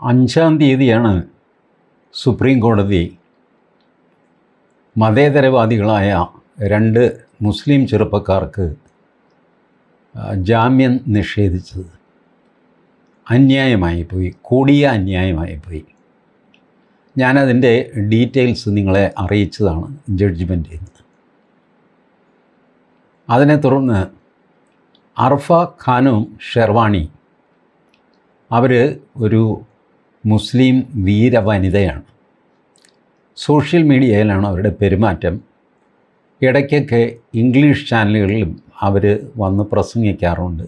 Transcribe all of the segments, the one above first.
അഞ്ചാം തീയതിയാണ് സുപ്രീം കോടതി മതേതരവാദികളായ രണ്ട് മുസ്ലിം ചെറുപ്പക്കാർക്ക് ജാമ്യം നിഷേധിച്ചത്. അന്യായമായി പോയി കൂടിയ അന്യായമായി പോയി. ഞാനതിന്റെ ഡീറ്റെയിൽസ് നിങ്ങളെ അറിയിച്ചതാണ് ജഡ്ജ്മെന്റിൽ നിന്ന് അതിനെ തുടർന്ന് അർഫ ഖാനും ഷെർവാണി അവർ ഒരു മുസ്ലിം വീരവനിതയാണ്. സോഷ്യൽ മീഡിയയിലാണ് അവരുടെ പെരുമാറ്റം. ഇടയ്ക്കൊക്കെ ഇംഗ്ലീഷ് ചാനലുകളിലും അവർ വന്ന് പ്രസംഗിക്കാറുണ്ട്.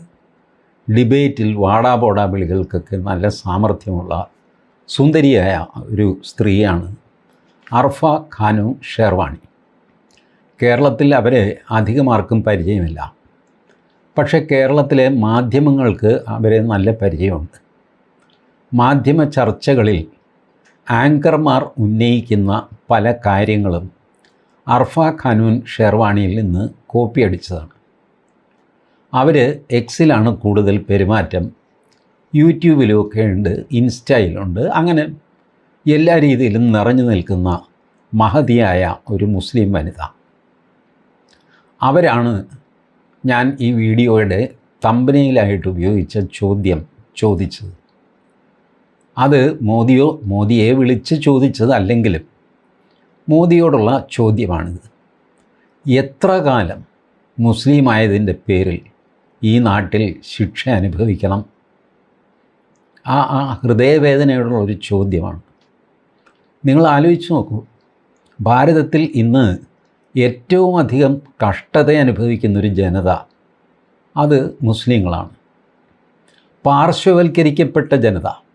ഡിബേറ്റിൽ വാടാപോടാ വിളികൾക്കൊക്കെ നല്ല സാമർഥ്യമുള്ള സുന്ദരിയായ ഒരു സ്ത്രീയാണ് അർഫ ഖാനു ഷെർവാണി. കേരളത്തിൽ അവരെ അധികമാർക്കും പരിചയമില്ല. പക്ഷേ കേരളത്തിലെ മാധ്യമങ്ങൾക്ക് അവരെ നല്ല പരിചയമുണ്ട്. മാധ്യമ ചർച്ചകളിൽ ആങ്കർമാർ ഉന്നയിക്കുന്ന പല കാര്യങ്ങളും അർഫ ഖാനൂൻ ഷെർവാണിയിൽ നിന്ന് കോപ്പി അടിച്ചതാണ്. അവർ എക്സിലാണ് കൂടുതൽ പെരുമാറ്റം. യൂട്യൂബിലുമൊക്കെ ഉണ്ട് ഇൻസ്റ്റയിലുണ്ട് അങ്ങനെ എല്ലാ രീതിയിലും നിറഞ്ഞു നിൽക്കുന്ന മഹതിയായ ഒരു മുസ്ലിം വനിത. അവരാണ് ഞാൻ ഈ വീഡിയോയുടെ തമ്പനയിലായിട്ട് ഉപയോഗിച്ച ചോദ്യം ചോദിച്ചത്. അത് മോദിയോ മോദിയെ വിളിച്ച് ചോദിച്ചതല്ലെങ്കിലും മോദിയോടുള്ള ചോദ്യമാണിത്. എത്ര കാലം മുസ്ലിമായതിന്റെ പേരിൽ ഈ നാട്ടിൽ ശിക്ഷ അനുഭവിക്കണം? ആ ആ ഹൃദയവേദനയോടുള്ള ഒരു ചോദ്യമാണ്. നിങ്ങൾ ആലോചിച്ച് നോക്കൂ. ഭാരതത്തിൽ ഇന്ന് ഏറ്റവും അധികം കഷ്ടത അനുഭവിക്കുന്നൊരു ജനത അത് മുസ്ലിങ്ങളാണ്. പാർശ്വവൽക്കരിക്കപ്പെട്ട ജനത.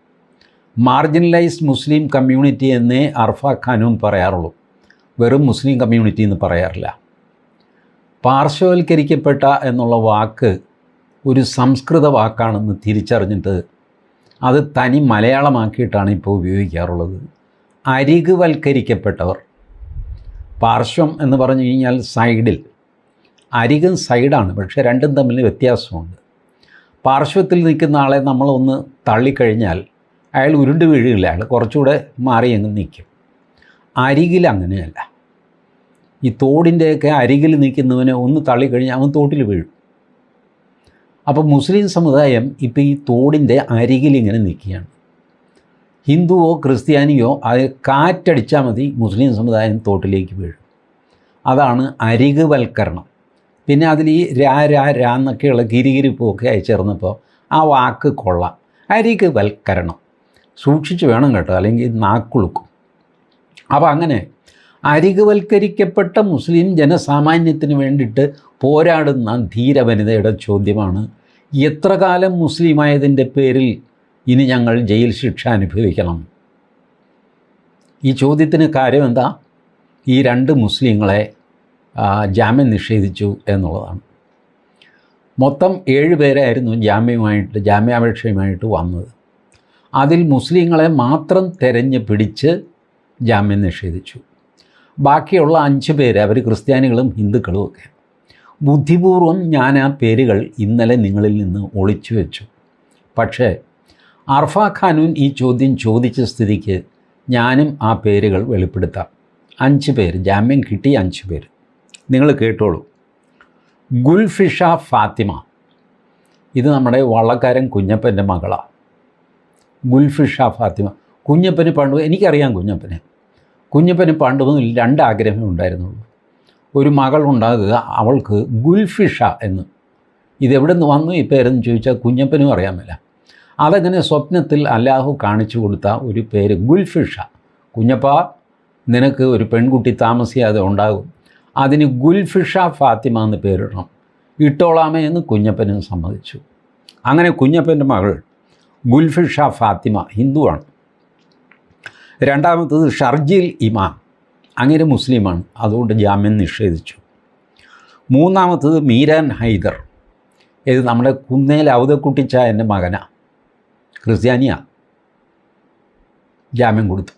മാർജിനലൈസ്ഡ് മുസ്ലിം കമ്മ്യൂണിറ്റി എന്നേ അർഫ ഖാനും പറയാറുള്ളൂ. വെറും മുസ്ലിം കമ്മ്യൂണിറ്റി എന്ന് പറയാറില്ല. പാർശ്വവൽക്കരിക്കപ്പെട്ട എന്നുള്ള വാക്ക് ഒരു സംസ്കൃത വാക്കാണെന്ന് തിരിച്ചറിഞ്ഞിട്ട് അത് തനി മലയാളമാക്കിയിട്ടാണ് ഇപ്പോൾ ഉപയോഗിക്കാറുള്ളത്. അരികുവൽക്കരിക്കപ്പെട്ടവർ. പാർശ്വം എന്ന് പറഞ്ഞു കഴിഞ്ഞാൽ സൈഡിൽ. അരികും സൈഡാണ് പക്ഷേ രണ്ടും തമ്മിൽ വ്യത്യാസമുണ്ട്. പാർശ്വത്തിൽ നിൽക്കുന്ന ആളെ നമ്മളൊന്ന് തള്ളിക്കഴിഞ്ഞാൽ അയാൾ ഉരുണ്ട് വീഴുകയില്ല അയാൾ കുറച്ചുകൂടെ മാറി അങ്ങ് നിൽക്കും. അരികിൽ അങ്ങനെയല്ല. ഈ തോടിന്റെയൊക്കെ അരികിൽ നിൽക്കുന്നവനെ ഒന്ന് തള്ളിക്കഴിഞ്ഞാൽ അവൻ തോട്ടിൽ വീഴും. അപ്പോൾ മുസ്ലിം സമുദായം ഇപ്പോൾ ഈ തോടിന്റെ അരികിൽ ഇങ്ങനെ നിൽക്കുകയാണ്. ഹിന്ദുവോ ക്രിസ്ത്യാനിയോ അത് കാറ്റടിച്ചാൽ മതി മുസ്ലിം സമുദായം തോട്ടിലേക്ക് വീഴും. അതാണ് അരികുവൽക്കരണം. പിന്നെ അതിൽ ഈ രാ രാ രാ എന്നൊക്കെയുള്ള ഗിരിഗിരിപ്പൊക്കെ അയച്ചേർന്നപ്പോൾ ആ വാക്ക് കൊള്ളാം. അരികുവൽക്കരണം. സൂക്ഷിച്ച് വേണം കേട്ടോ അല്ലെങ്കിൽ നാക്കുളുക്കും. അപ്പോൾ അങ്ങനെ അരികുവൽക്കരിക്കപ്പെട്ട മുസ്ലിം ജനസാമാന്യത്തിന് വേണ്ടിയിട്ട് പോരാടുന്ന ധീരവനിതയുടെ ചോദ്യമാണ് എത്ര കാലം മുസ്ലിമായതിന്റെ പേരിൽ ഇനി ഞങ്ങൾ ജയിൽ ശിക്ഷ അനുഭവിക്കണം? ഈ ചോദ്യത്തിന് കാര്യം എന്താ? ഈ രണ്ട് മുസ്ലിങ്ങളെ ജാമ്യം നിഷേധിച്ചു എന്നുള്ളതാണ്. മൊത്തം ഏഴ് പേരായിരുന്നു ജാമ്യമായിട്ട് ജാമ്യാപേക്ഷയുമായിട്ട് വന്നത്. അതിൽ മുസ്ലിങ്ങളെ മാത്രം തെരഞ്ഞു പിടിച്ച് ജാമ്യം നിഷേധിച്ചു. ബാക്കിയുള്ള അഞ്ച് പേര് അവർ ക്രിസ്ത്യാനികളും ഹിന്ദുക്കളും ഒക്കെ. ബുദ്ധിപൂർവം ഞാൻ ആ പേരുകൾ ഇന്നലെ നിങ്ങളിൽ നിന്ന് ഒളിച്ചു വെച്ചു. പക്ഷേ അർഫ ഖാനൂൻ ഈ ചോദ്യം ചോദിച്ച സ്ഥിതിക്ക് ഞാനും ആ പേരുകൾ വെളിപ്പെടുത്താം. അഞ്ച് പേര് ജാമ്യം കിട്ടി അഞ്ച് പേര്. നിങ്ങൾ കേട്ടോളൂ. ഗുൽഫിഷ ഫാത്തിമ. ഇത് നമ്മുടെ വള്ളക്കാരൻ കുഞ്ഞപ്പന്റെ മകളാണ് ഗുൽഫിഷ ഫാത്തിമ. കുഞ്ഞപ്പന് പണ്ട് എനിക്കറിയാം കുഞ്ഞപ്പനെ. കുഞ്ഞപ്പന് പണ്ട് രണ്ട് ആഗ്രഹമേ ഉണ്ടായിരുന്നുള്ളൂ. ഒരു മകൾ ഉണ്ടാകുക അവൾക്ക് ഗുൽഫിഷ എന്ന്. ഇതെവിടെ നിന്ന് വന്നു? ഈ പേരെന്ന് ചോദിച്ചാൽ കുഞ്ഞപ്പനും അറിയാമല്ല അതങ്ങനെ സ്വപ്നത്തിൽ അല്ലാഹു കാണിച്ചു കൊടുത്ത ഒരു പേര് ഗുൽഫിഷ. കുഞ്ഞപ്പ നിനക്ക് ഒരു പെൺകുട്ടി താമസിയാതെ ഉണ്ടാകും. അതിന് ഗുൽഫിഷ ഫാത്തിമ എന്ന് പേരിടണം. ഇട്ടോളാമേ എന്ന് കുഞ്ഞപ്പനും സമ്മതിച്ചു. അങ്ങനെ കുഞ്ഞപ്പന്റെ മകൾ ഗുൽഫിഷ ഫാത്തിമ ഹിന്ദുവാണ്. രണ്ടാമത്തത് ഷർജിൽ ഇമാം. അങ്ങനെ മുസ്ലിമാണ്. അതുകൊണ്ട് ജാമ്യം നിഷേധിച്ചു. മൂന്നാമത്തത് മീരാൻ ഹൈദർ. ഇത് നമ്മുടെ കുന്നേൽ ഔതക്കുട്ടിച്ചായന്റെ മകനാണ് ക്രിസ്ത്യാനിയ. ജാമ്യം കൊടുത്തു.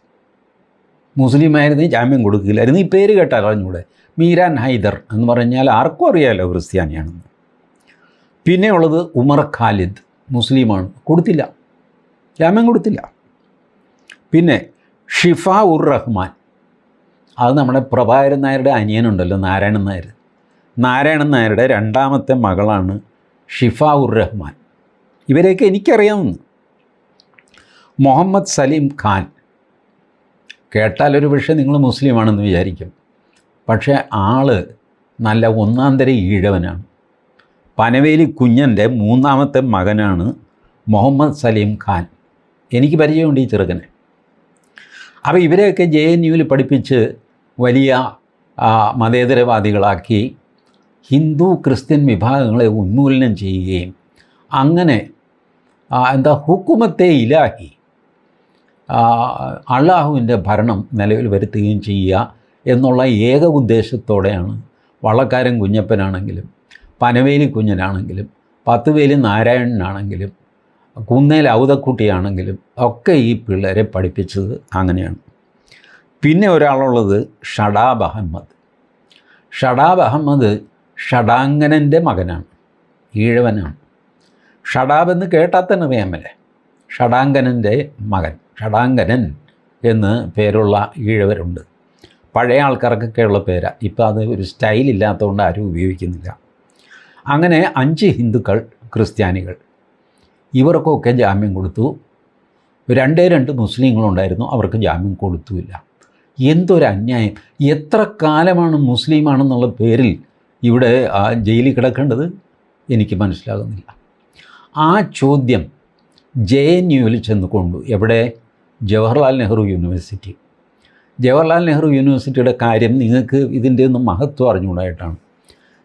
മുസ്ലിമായിരുന്നു ജാമ്യം കൊടുക്കില്ലായിരുന്നു. ഈ പേര് കേട്ടാൽ അറിഞ്ഞൂടെ? മീരാൻ ഹൈദർ എന്ന് പറഞ്ഞാൽ ആർക്കും അറിയാമല്ലോ ക്രിസ്ത്യാനിയാണെന്ന്. പിന്നെയുള്ളത് ഉമർ ഖാലിദ്. മുസ്ലിമാണ്. കൊടുത്തില്ല. ജാമ്യം കൊടുത്തില്ല. പിന്നെ ഷിഫ ഉർ റഹ്മാൻ അത് നമ്മുടെ പ്രഭാകരൻ നായരുടെ അനിയനുണ്ടല്ലോ നാരായണൻ നായർ. നാരായണൻ നായരുടെ രണ്ടാമത്തെ മകളാണ് ഷിഫ ഉർ റഹ്മാൻ ഇവരെയൊക്കെ എനിക്കറിയാവുന്നു. മുഹമ്മദ് സലീം ഖാൻ. കേട്ടാലൊരു പക്ഷേ നിങ്ങൾ മുസ്ലിമാണെന്ന് വിചാരിക്കും. പക്ഷേ ആൾ നല്ല ഒന്നാന്തര ഈഴവനാണ്. പനവേലി കുഞ്ഞന്റെ മൂന്നാമത്തെ മകനാണ് മുഹമ്മദ് സലീം ഖാൻ. എനിക്ക് പരിചയമുണ്ട് ഈ ചെറുക്കനെ. അപ്പോൾ ഇവരെയൊക്കെ ജെ എൻ യുവിൽ പഠിപ്പിച്ച് വലിയ മതേതരവാദികളാക്കി ഹിന്ദു ക്രിസ്ത്യൻ വിഭാഗങ്ങളെ ഉന്മൂലനം ചെയ്യുകയും അങ്ങനെ എന്താ ഹുക്കുമത്തെ ഇലാഹി അള്ളാഹുവിന്റെ ഭരണം നിലവിൽ വരുത്തുകയും ചെയ്യുക എന്നുള്ള ഏക ഉദ്ദേശത്തോടെയാണ് വള്ളക്കാരൻ കുഞ്ഞപ്പനാണെങ്കിലും പനവേലി കുഞ്ഞനാണെങ്കിലും പത്തുവേലി നാരായണനാണെങ്കിലും കുന്നേൽ ഔതക്കുട്ടിയാണെങ്കിലും ഒക്കെ ഈ പിള്ളേരെ പഠിപ്പിച്ചത് അങ്ങനെയാണ്. പിന്നെ ഒരാളുള്ളത് ഷഡാബ് അഹമ്മദ്. ഷഡാബ് അഹമ്മദ് ഷടാങ്കനന്റെ മകനാണ് ഈഴവനാണ്. ഷഡാബ് എന്ന് കേട്ടാൽ തന്നെ അറിയാമല്ലേ ഷടാങ്കനന്റെ മകൻ ഷടാങ്കനൻ എന്ന് പേരുള്ള ഈഴവരുണ്ട്. പഴയ ആൾക്കാർക്കൊക്കെ ഉള്ള പേരാ. ഇപ്പോൾ അത് ഒരു സ്റ്റൈലില്ലാത്തതുകൊണ്ട് ആരും ഉപയോഗിക്കുന്നില്ല. അങ്ങനെ അഞ്ച് ഹിന്ദുക്കൾ ക്രിസ്ത്യാനികൾ. ഇവർക്കൊക്കെ ജാമ്യം കൊടുത്തു. രണ്ടേ രണ്ട് മുസ്ലിങ്ങളുണ്ടായിരുന്നു അവർക്ക് ജാമ്യം കൊടുത്തുമില്ല എന്തൊരു അന്യായം. എത്ര കാലമാണ് മുസ്ലിമാണെന്നുള്ള പേരിൽ ഇവിടെ ആ ജയിലിൽ കിടക്കേണ്ടത് എനിക്ക് മനസ്സിലാകുന്നില്ല. ആ ചോദ്യം ജെ എൻ യുവിൽ ചെന്ന് കൊണ്ടു എവിടെ? ജവഹർലാൽ നെഹ്റു യൂണിവേഴ്സിറ്റി. ജവഹർലാൽ നെഹ്റു യൂണിവേഴ്സിറ്റിയുടെ കാര്യം നിങ്ങൾക്ക് ഇതിന്റെ ഒന്നും മഹത്വം അറിഞ്ഞുകൂടായിട്ടാണ്.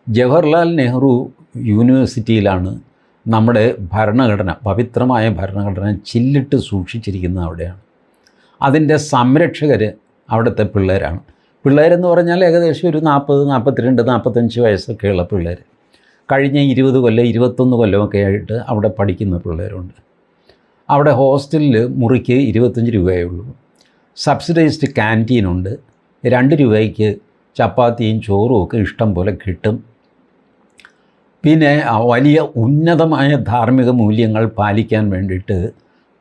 ജവഹർലാൽ നെഹ്റു യൂണിവേഴ്സിറ്റിയിലാണ് നമ്മുടെ ഭരണഘടന പവിത്രമായ ഭരണഘടന ചില്ലിട്ട് സൂക്ഷിച്ചിരിക്കുന്നത് അവിടെയാണ്. അതിന്റെ സംരക്ഷകർ അവിടുത്തെ പിള്ളേരാണ്. പിള്ളേരെന്ന് പറഞ്ഞാൽ ഏകദേശം ഒരു നാൽപ്പത് നാൽപ്പത്തിരണ്ട് നാൽപ്പത്തഞ്ച് വയസ്സൊക്കെയുള്ള പിള്ളേർ കഴിഞ്ഞ ഇരുപത് കൊല്ലം ഇരുപത്തൊന്ന് കൊല്ലമൊക്കെ ആയിട്ട് അവിടെ പഠിക്കുന്ന പിള്ളേരുണ്ട്. അവിടെ ഹോസ്റ്റലിൽ മുറിക്ക് ഇരുപത്തഞ്ച് രൂപയേ ഉള്ളൂ. സബ്സിഡൈസ്ഡ് ക്യാന്റീനുണ്ട് രണ്ട് രൂപയ്ക്ക് ചപ്പാത്തിയും ചോറും ഒക്കെ ഇഷ്ടം പോലെ കിട്ടും. പിന്നെ വലിയ ഉന്നതമായ ധാർമ്മിക മൂല്യങ്ങൾ പാലിക്കാൻ വേണ്ടിയിട്ട്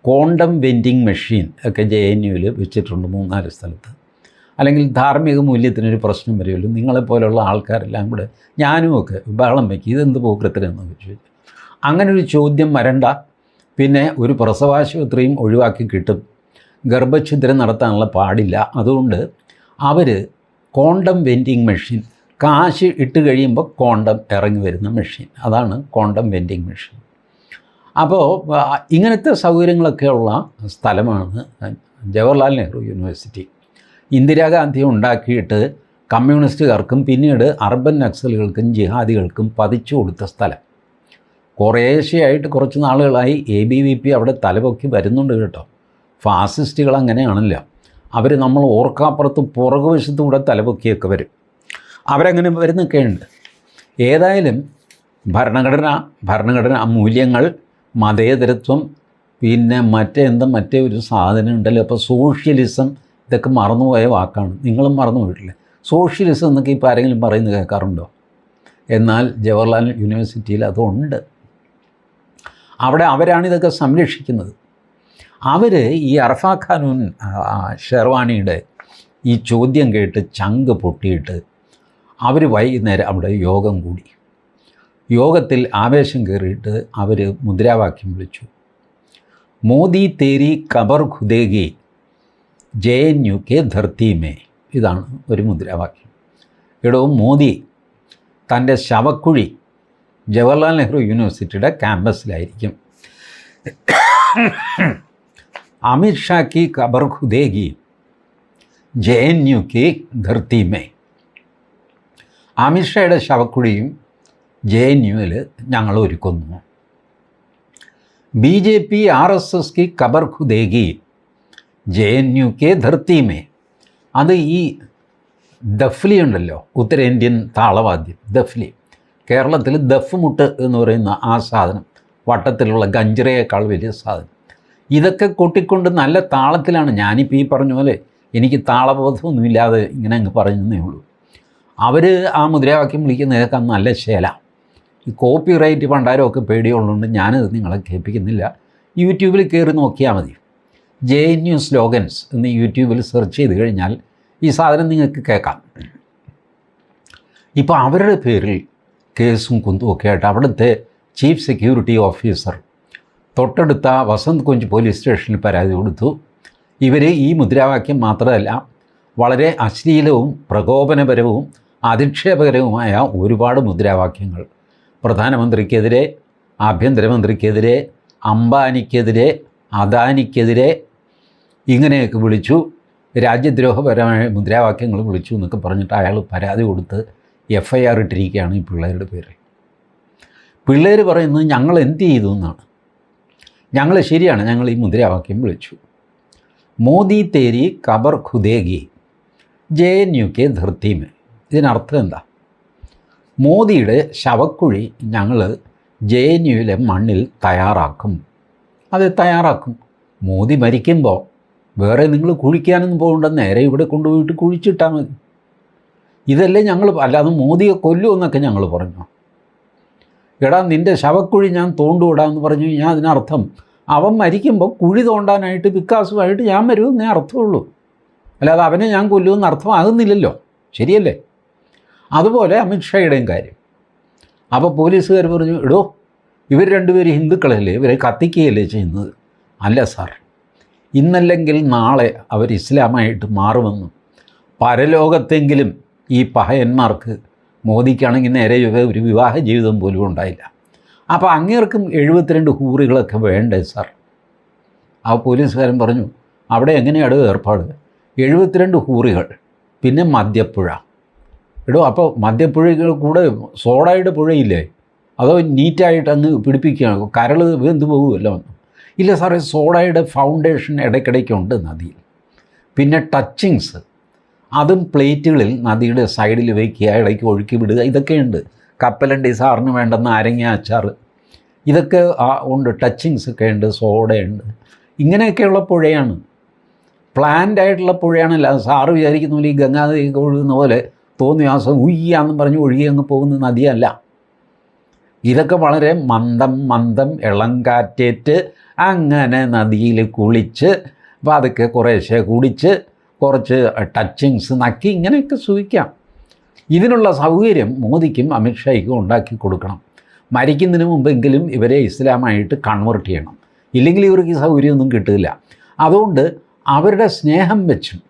കോണ്ടം വെൻഡിങ് മെഷീൻ ഒക്കെ ജെ എൻ യുവിൽ വെച്ചിട്ടുണ്ട് മൂന്നാൽ സ്ഥലത്ത്. അല്ലെങ്കിൽ ധാർമ്മിക മൂല്യത്തിനൊരു പ്രശ്നം വരുമല്ലോ. നിങ്ങളെപ്പോലുള്ള ആൾക്കാരെല്ലാം കൂടെ ഞാനും ഒക്കെ ബഹളം വയ്ക്കും ഇതെന്ത് പോക്കൃത്തിനെന്ന് ചോദിച്ചു അങ്ങനെ ഒരു ചോദ്യം വരണ്ട. പിന്നെ ഒരു പ്രസവാശുപത്രിയും ഒഴിവാക്കി കിട്ടും. ഗർഭഛിദ്രം നടത്താനുള്ള പാടില്ല. അതുകൊണ്ട് അവർ കോണ്ടം വെൻഡിങ് മെഷീൻ കാശ് ഇട്ട് കഴിയുമ്പോൾ കോണ്ടം ഇറങ്ങി വരുന്ന മെഷീൻ. അതാണ് കോണ്ടം വെൻഡിങ് മെഷീൻ. അപ്പോൾ ഇങ്ങനത്തെ സൗകര്യങ്ങളൊക്കെ ഉള്ള സ്ഥലമാണ് ജവഹർലാൽ നെഹ്റു യൂണിവേഴ്സിറ്റി. ഇന്ദിരാഗാന്ധി ഉണ്ടാക്കിയിട്ട് കമ്മ്യൂണിസ്റ്റുകാർക്കും പിന്നീട് അർബൻ നക്സലുകൾക്കും ജിഹാദികൾക്കും പതിച്ചു കൊടുത്ത സ്ഥലം. കുറേശ്ശെയായിട്ട് കുറച്ച് നാളുകളായി എ ബി വി പി അവിടെ തലപൊക്കി വരുന്നുണ്ട് കേട്ടോ. ഫാസിസ്റ്റുകൾ അങ്ങനെയാണല്ലോ. അവർ നമ്മൾ ഓർക്കാപ്പുറത്ത് പുറകുവശത്തുകൂടെ തലപൊക്കിയൊക്കെ വരും. അവരങ്ങനെ വരുന്നൊക്കെ ഉണ്ട് ഏതായാലും ഭരണഘടന ഭരണഘടന മൂല്യങ്ങൾ മതേതരത്വം പിന്നെ മറ്റേ മറ്റേ ഒരു സാധനം ഉണ്ടല്ലോ. അപ്പോൾ സോഷ്യലിസം ഇതൊക്കെ മറന്നുപോയ വാക്കാണ്. നിങ്ങളും മറന്നു പോയിട്ടില്ലേ സോഷ്യലിസം എന്നൊക്കെ ഇപ്പോൾ ആരെങ്കിലും പറയുന്നത് കേൾക്കാറുണ്ടോ? എന്നാൽ ജവഹർലാൽ യൂണിവേഴ്സിറ്റിയിൽ അതുണ്ട്. അവിടെ അവരാണ് ഇതൊക്കെ സംരക്ഷിക്കുന്നത്. അവർ ഈ അർഫ ഖാനൂൻ ഷെർവാണിയുടെ ഈ ചോദ്യം കേട്ട് ചങ്ക് പൊട്ടിയിട്ട് അവർ വൈകുന്നേരം അവിടെ യോഗം കൂടി. യോഗത്തിൽ ആവേശം കയറിയിട്ട് അവർ മുദ്രാവാക്യം വിളിച്ചു. മോദി തേരി കബർ ഖുദേഗി ജെ എൻ യു കെ ധർത്തി മേ. ഇതാണ് ഒരു മുദ്രാവാക്യം. എടോ മോദി തന്റെ ശവക്കുഴി ജവഹർലാൽ നെഹ്റു യൂണിവേഴ്സിറ്റിയുടെ ക്യാമ്പസിലായിരിക്കും. അമിത് കി കബർ ഖുദേഗി ജെ എൻ യു കെ ധർത്തി മേ. അമിത്ഷയുടെ ശവക്കുഴിയും ജെ എൻ യുവിൽ ഞങ്ങൾ ഒരുക്കുന്നു. B J P R S S കി കബർ ഖുദേഗി ജെ എൻ യു കെ ധർത്തിമേ. അത് ഈ ദഫ്ലി ഉണ്ടല്ലോ ഉത്തരേന്ത്യൻ താളവാദ്യം ദഫ്ലി. കേരളത്തിൽ ദഫ് മുട്ട് എന്ന് പറയുന്ന ആ സാധനം വട്ടത്തിലുള്ള ഗഞ്ചിറയേക്കാൾ വലിയ സാധനം. ഇതൊക്കെ കൊട്ടിക്കൊണ്ട് നല്ല താളത്തിലാണ് ഞാനിപ്പോൾ ഈ പറഞ്ഞ പോലെ എനിക്ക് താളബോധമൊന്നുമില്ലാതെ ഇങ്ങനെ അങ്ങ് പറഞ്ഞതേ ഉള്ളൂ. അവർ ആ മുദ്രാവാക്യം വിളിക്കുന്നതൊക്കെ നല്ല ശേല. ഈ കോപ്പി റൈറ്റ് പണ്ടാരമൊക്കെ പേടിയുള്ളതുകൊണ്ട് ഞാനത് നിങ്ങളെ കേൾപ്പിക്കുന്നില്ല. യൂട്യൂബിൽ കയറി നോക്കിയാൽ മതി. ജെ എൻ യു സ്ലോഗൻസ് എന്ന് യൂട്യൂബിൽ സെർച്ച് ചെയ്ത് കഴിഞ്ഞാൽ ഈ സാധനം നിങ്ങൾക്ക് കേൾക്കാം. ഇപ്പോൾ അവരുടെ പേരിൽ കേസും കുന്തും ഒക്കെ ആയിട്ട് അവിടുത്തെ ചീഫ് സെക്യൂരിറ്റി ഓഫീസർ തൊട്ടടുത്ത വസന്ത് കുഞ്ച് പോലീസ് സ്റ്റേഷനിൽ പരാതി കൊടുത്തു. ഇവർ ഈ മുദ്രാവാക്യം മാത്രമല്ല വളരെ അശ്ലീലവും പ്രകോപനപരവും അധിക്ഷേപകരവുമായ ഒരുപാട് മുദ്രാവാക്യങ്ങൾ. പ്രധാനമന്ത്രിക്കെതിരെ ആഭ്യന്തരമന്ത്രിക്കെതിരെ അംബാനിക്കെതിരെ അദാനിക്കെതിരെ ഇങ്ങനെയൊക്കെ വിളിച്ചു. രാജ്യദ്രോഹപരമായ മുദ്രാവാക്യങ്ങൾ വിളിച്ചു എന്നൊക്കെ പറഞ്ഞിട്ട് അയാൾ പരാതി കൊടുത്ത് എഫ് ഐ ആർ ഇട്ടിരിക്കുകയാണ് ഈ പിള്ളേരുടെ പേര് പിള്ളേർ പറയുന്നത് ഞങ്ങൾ എന്ത് ചെയ്തു എന്നാണ്. ഞങ്ങൾ ശരിയാണ് ഞങ്ങൾ ഈ മുദ്രാവാക്യം വിളിച്ചു. മോദി തേരി കബർ ഖുദേഗി ജെ എൻ യു കെ ധർത്തിമേ ഇതിനർത്ഥം എന്താ? മോദിയുടെ ശവക്കുഴി ഞങ്ങൾ ജെ എൻ യുവിലെ മണ്ണിൽ തയ്യാറാക്കും. അത് തയ്യാറാക്കും. മോദി മരിക്കുമ്പോൾ വേറെ നിങ്ങൾ കുഴിക്കാനൊന്നും പോകണ്ട നേരെ ഇവിടെ കൊണ്ടുപോയിട്ട് കുഴിച്ചിട്ടാൽ മതി. ഇതല്ലേ ഞങ്ങൾ അല്ലാതെ മോദിയെ കൊല്ലുമെന്നൊക്കെ ഞങ്ങൾ പറഞ്ഞു? എടാ നിന്റെ ശവക്കുഴി ഞാൻ തോണ്ടുവിടാമെന്ന് പറഞ്ഞു ഞാൻ അതിനർത്ഥം അവൻ മരിക്കുമ്പോൾ കുഴി തോണ്ടാനായിട്ട് വിക്കാസുമായിട്ട് ഞാൻ വരുമെന്നേ അർത്ഥമുള്ളൂ. അല്ലാതെ അവനെ ഞാൻ കൊല്ലുമെന്ന് അർത്ഥമാകുന്നില്ലല്ലോ ശരിയല്ലേ? അതുപോലെ അമിത്ഷായുടെയും കാര്യം. അപ്പോൾ പോലീസുകാർ പറഞ്ഞു എടോ ഇവർ രണ്ടുപേരും ഹിന്ദുക്കളല്ലേ? ഇവരെ കത്തിക്കുകയല്ലേ ചെയ്യുന്നത്? അല്ല സാർ. ഇന്നല്ലെങ്കിൽ നാളെ അവർ ഇസ്ലാമായിട്ട് മാറുമെന്നും പരലോകത്തെങ്കിലും ഈ പഹയന്മാർക്ക് മോദിക്കാണെങ്കിൽ നേരെ ഒരു വിവാഹ ജീവിതം പോലും ഉണ്ടായില്ല. അപ്പോൾ അങ്ങേർക്കും എഴുപത്തിരണ്ട് ഹൂറികളൊക്കെ വേണ്ടേ സാർ? ആ പോലീസുകാരൻ പറഞ്ഞു അവിടെ എങ്ങനെയാണ് ഏർപ്പാട്? എഴുപത്തിരണ്ട് ഹൂറികൾ പിന്നെ മദ്യപ്പുഴ എടോ അപ്പോൾ മദ്യപ്പുഴകൾ കൂടെ സോഡായിട്ട് പുഴയില്ലേ? അതോ നീറ്റായിട്ട് അങ്ങ് പിടിപ്പിക്കുകയാണ്? കരൾ വെന്ത് പോകുമല്ലോ ഇല്ല സാറേ സോഡയുടെ ഫൗണ്ടേഷൻ ഇടയ്ക്കിടയ്ക്കുണ്ട് നദിയിൽ. പിന്നെ ടച്ചിങ്സ്. അതും പ്ലേറ്റുകളിൽ നദിയുടെ സൈഡിൽ വയ്ക്കുക ഇടയ്ക്ക് ഒഴുക്കി വിടുക ഇതൊക്കെയുണ്ട്. കപ്പലണ്ടി സാറിന് വേണ്ടുന്ന അരങ്ങ അച്ചാർ. ഇതൊക്കെ ഉണ്ട്. ടച്ചിങ്സ് ഒക്കെ ഉണ്ട് സോഡയുണ്ട് ഇങ്ങനെയൊക്കെയുള്ള പുഴയാണ്. പ്ലാൻഡ് ആയിട്ടുള്ള പുഴയാണല്ല. സാറ് വിചാരിക്കുന്ന പോലെ ഈ ഗംഗാനദി ഒഴുകുന്ന പോലെ തോന്നിയാസം ഉയ്യാന്നും പറഞ്ഞ് ഒഴുകി അങ്ങ് പോകുന്ന നദിയല്ല. ഇതൊക്കെ വളരെ മന്ദം മന്ദം ഇളം കാറ്റേറ്റ് അങ്ങനെ നദിയിൽ കുളിച്ച് പതുക്കെ കുറേശ്ശെ കുടിച്ച് കുറച്ച് ടച്ചിങ്സ് നക്കി ഇങ്ങനെയൊക്കെ സൂഹിക്കാം ഇതിനുള്ള സൗകര്യം മോദിക്കും അമിത്ഷായ്ക്കും ഉണ്ടാക്കി കൊടുക്കണം. മരിക്കുന്നതിന് മുമ്പെങ്കിലും ഇവരെ ഇസ്ലാമായിട്ട് കൺവേർട്ട് ചെയ്യണം. ഇല്ലെങ്കിൽ ഇവർക്ക് ഈ സൗകര്യമൊന്നും കിട്ടില്ല അതുകൊണ്ട് അവരുടെ സ്നേഹം വെച്ചും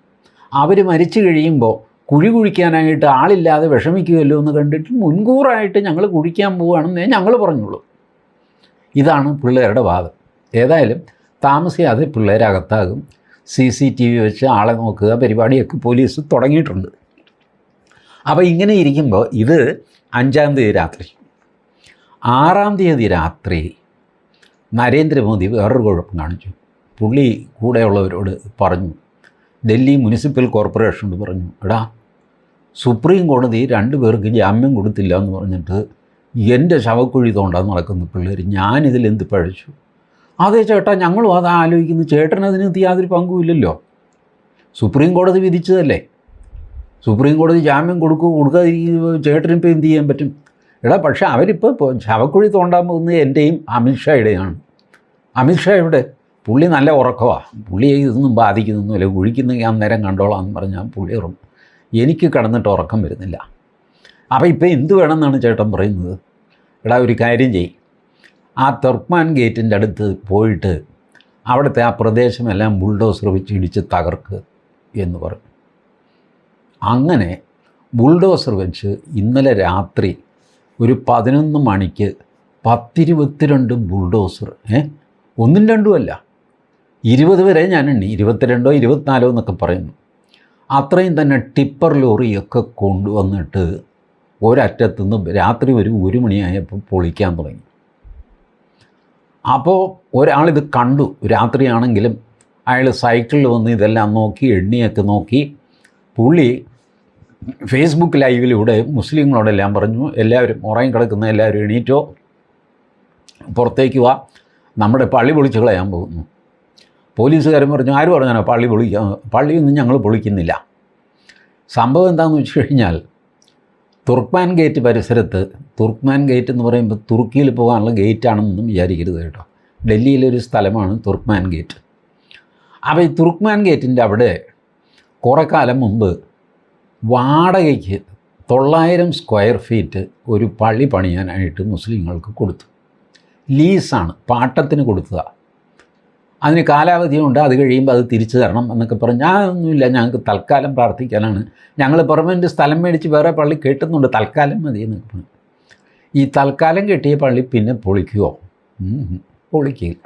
അവർ മരിച്ചു കഴിയുമ്പോൾ കുഴി കുഴിക്കാനായിട്ട് ആളില്ലാതെ വിഷമിക്കുമല്ലോ എന്ന് കണ്ടിട്ട് മുൻകൂറായിട്ട് ഞങ്ങൾ കുഴിക്കാൻ പോവുകയാണെന്നേ ഞങ്ങൾ പറഞ്ഞുള്ളൂ. ഇതാണ് പിള്ളേരുടെ വാദം. ഏതായാലും താമസിയാതെ പിള്ളേരകത്താകും. സി സി ടി വി വെച്ച് ആളെ നോക്കുക പരിപാടിയൊക്കെ പോലീസ് തുടങ്ങിയിട്ടുണ്ട്. അപ്പോൾ ഇങ്ങനെ ഇരിക്കുമ്പോൾ ഇത് അഞ്ചാം തീയതി രാത്രി. ആറാം തീയതി രാത്രി നരേന്ദ്രമോദി വേറൊരു കുഴപ്പം കാണിച്ചു. പുള്ളി കൂടെയുള്ളവരോട് പറഞ്ഞു ഡൽഹി മുനിസിപ്പൽ കോർപ്പറേഷനോട് പറഞ്ഞു. എടാ സുപ്രീം കോടതി രണ്ട് പേർക്ക് ജാമ്യം കൊടുത്തില്ല എന്ന് പറഞ്ഞിട്ട് എന്റെ ശവക്കുഴി തോണ്ടാന്ന് നടക്കുന്ന പിള്ളേർ ഞാനിതിൽ എന്ത് പഴച്ചു? അതേ ചേട്ടാ ഞങ്ങളും അത് ആലോചിക്കുന്നു. ചേട്ടനതിന് യാതൊരു പങ്കുമില്ലല്ലോ സുപ്രീം കോടതി വിധിച്ചതല്ലേ? സുപ്രീം കോടതി ജാമ്യം കൊടുക്കുക കൊടുക്കാതിരിക്കുക ചേട്ടനിപ്പോൾ എന്ത് ചെയ്യാൻ പറ്റും? എടാ പക്ഷേ അവരിപ്പോൾ ശവക്കുഴി തോണ്ടാൻ പോകുന്നത് എന്റെയും അമിത്ഷായുടെയാണ്. അമിത്ഷാ ഇവിടെ പുള്ളി നല്ല ഉറക്കമാണ് പുള്ളിയെ ഇതൊന്നും ബാധിക്കുന്നൊന്നുമില്ല കുഴിക്കുന്ന ഞാൻ നേരം കണ്ടോളാം എന്ന് പറഞ്ഞാൽ പുള്ളി ഉറങ്ങും. എനിക്ക് കിടന്നിട്ട് ഉറക്കം വരുന്നില്ല. അപ്പോൾ ഇപ്പോൾ എന്ത് വേണമെന്നാണ് ചേട്ടൻ പറയുന്നത്? എടാ ഒരു കാര്യം ചെയ് ആ തുർക്മാൻ ഗേറ്റിന്റെ അടുത്ത് പോയിട്ട് അവിടുത്തെ ആ പ്രദേശമെല്ലാം ബുൾഡോസർ വെച്ച് ഇടിച്ച് തകർക്ക് എന്ന് പറഞ്ഞു അങ്ങനെ ബുൾഡോസർ വെച്ച് ഇന്നലെ രാത്രി ഒരു പതിനൊന്ന് മണിക്ക് പത്തിരുപത്തിരണ്ട് ബുൾഡോസർ ഏ? ഒന്നും രണ്ടും അല്ല ഇരുപത് വരെ ഞാൻ എണ്ണി. ഇരുപത്തിരണ്ടോ ഇരുപത്തിനാലോ എന്നൊക്കെ പറയുന്നു. അത്രയും തന്നെ ടിപ്പർ ലോറിയൊക്കെ കൊണ്ടുവന്നിട്ട് ഒരറ്റത്തുനിന്ന് രാത്രി ഒരു ഒരു മണിയായപ്പോൾ പൊളിക്കാൻ തുടങ്ങി. അപ്പോൾ ഒരാളിത് കണ്ടു. രാത്രിയാണെങ്കിലും അയാൾ സൈക്കിളിൽ വന്ന് ഇതെല്ലാം നോക്കി എണ്ണിയൊക്കെ നോക്കി. പുള്ളി ഫേസ്ബുക്ക് ലൈവിലൂടെ മുസ്ലിങ്ങളോടെല്ലാം പറഞ്ഞു എല്ലാവരും ഉറങ്ങി കിടക്കുന്ന എല്ലാവരും എണീറ്റോ. പുറത്തേക്ക് വാ. നമ്മുടെ പള്ളി പൊളിച്ച് കളയാൻ പോകുന്നു. പോലീസുകാരൻ പറഞ്ഞു ആര് പറഞ്ഞാൽ പള്ളി പൊളിക്കാൻ പള്ളിയൊന്നും ഞങ്ങൾ പൊളിക്കുന്നില്ല. സംഭവം എന്താണെന്ന് വെച്ച് കഴിഞ്ഞാൽ തുർക്ക്മാൻ ഗേറ്റ് പരിസരത്ത് തുർക്ക്മാൻ ഗേറ്റ് എന്ന് പറയുമ്പോൾ തുർക്കിയിൽ പോകാനുള്ള ഗേറ്റാണെന്നൊന്നും വിചാരിക്കരുത് കേട്ടോ. ഡൽഹിയിലൊരു സ്ഥലമാണ് തുർക്ക്മാൻ ഗേറ്റ്. അപ്പോൾ ഈ തുർക്ക്മാൻ ഗേറ്റിന്റെ അവിടെ കുറേ കാലം മുമ്പ് വാടകയ്ക്ക് തൊള്ളായിരം സ്ക്വയർ ഫീറ്റ് ഒരു പള്ളി പണിയാനായിട്ട് മുസ്ലിങ്ങൾക്ക് കൊടുത്തു. ലീസാണ് പാട്ടത്തിന് കൊടുത്തതാണ് അതിന് കാലാവധിയുണ്ട് അത് കഴിയുമ്പോൾ അത് തിരിച്ചു തരണം എന്നൊക്കെ പറഞ്ഞ്. ഞാനൊന്നുമില്ല ഞങ്ങൾക്ക് തൽക്കാലം പ്രാർത്ഥിക്കാനാണ്. ഞങ്ങൾ പെർമനന്റ് സ്ഥലം മേടിച്ച് വേറെ പള്ളി കെട്ടുന്നുണ്ട് തൽക്കാലം മതി എന്നൊക്കെ പറഞ്ഞു. ഈ തൽക്കാലം കെട്ടിയ പള്ളി പിന്നെ പൊളിക്കുമോ പൊളിക്കില്ല.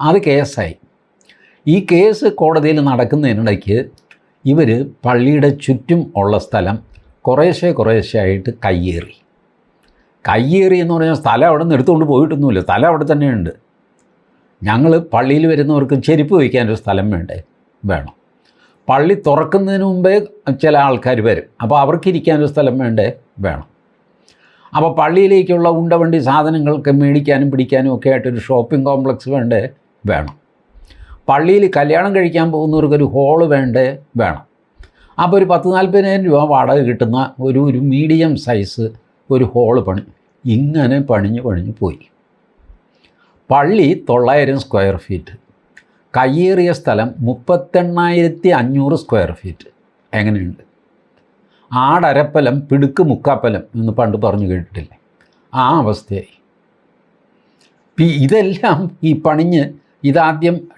അത് കേസായി. ഈ കേസ് കോടതിയിൽ നടക്കുന്നതിനിടയ്ക്ക് ഇവർ പള്ളിയുടെ ചുറ്റും ഉള്ള സ്ഥലം കുറേശ്ശെ കുറേശ്ശെ ആയിട്ട് കയ്യേറി. കയ്യേറി എന്ന് പറഞ്ഞാൽ സ്ഥലം അവിടെ നിന്ന് എടുത്തുകൊണ്ട് പോയിട്ടൊന്നുമില്ല സ്ഥലം അവിടെ തന്നെയുണ്ട്. ഞങ്ങൾ പള്ളിയിൽ വരുന്നവർക്ക് ചെരുപ്പ് വയ്ക്കാനൊരു സ്ഥലം വേണ്ടേ? വേണം. പള്ളി തുറക്കുന്നതിന് മുമ്പേ ചില ആൾക്കാർ വരും. അപ്പോൾ അവർക്ക് ഇരിക്കാൻ ഒരു സ്ഥലം വേണ്ടേ? വേണം. അപ്പോൾ പള്ളിയിലേക്കുള്ള ഉണ്ടവണ്ടി സാധനങ്ങൾക്ക് മേടിക്കാനും പിടിക്കാനും ഒക്കെ ആയിട്ടൊരു ഷോപ്പിംഗ് കോംപ്ലക്സ് വേണ്ടേ? വേണം. പള്ളിയിൽ കല്യാണം കഴിക്കാൻ പോകുന്നവർക്കൊരു ഹോൾ വേണ്ടേ? വേണം. അപ്പോൾ ഒരു പത്ത് നാൽപ്പതിനായിരം രൂപ വാടക കിട്ടുന്ന ഒരു ഒരു മീഡിയം സൈസ് ഒരു ഹോൾ പണി ഇങ്ങനെ പണിഞ്ഞ് പണിഞ്ഞ് പോയി. പള്ളി തൊള്ളായിരം സ്ക്വയർ ഫീറ്റ് കയ്യേറിയ സ്ഥലം മുപ്പത്തെണ്ണായിരത്തി അഞ്ഞൂറ് സ്ക്വയർ ഫീറ്റ് എങ്ങനെയുണ്ട്? ആടരപ്പലം പിടുക്ക് മുക്കാപ്പലം എന്ന് പണ്ട് പറഞ്ഞു കേട്ടിട്ടില്ലേ? ആ അവസ്ഥയായി. ഇതെല്ലാം ഈ പണിഞ്ഞ് ഇതാദ്യം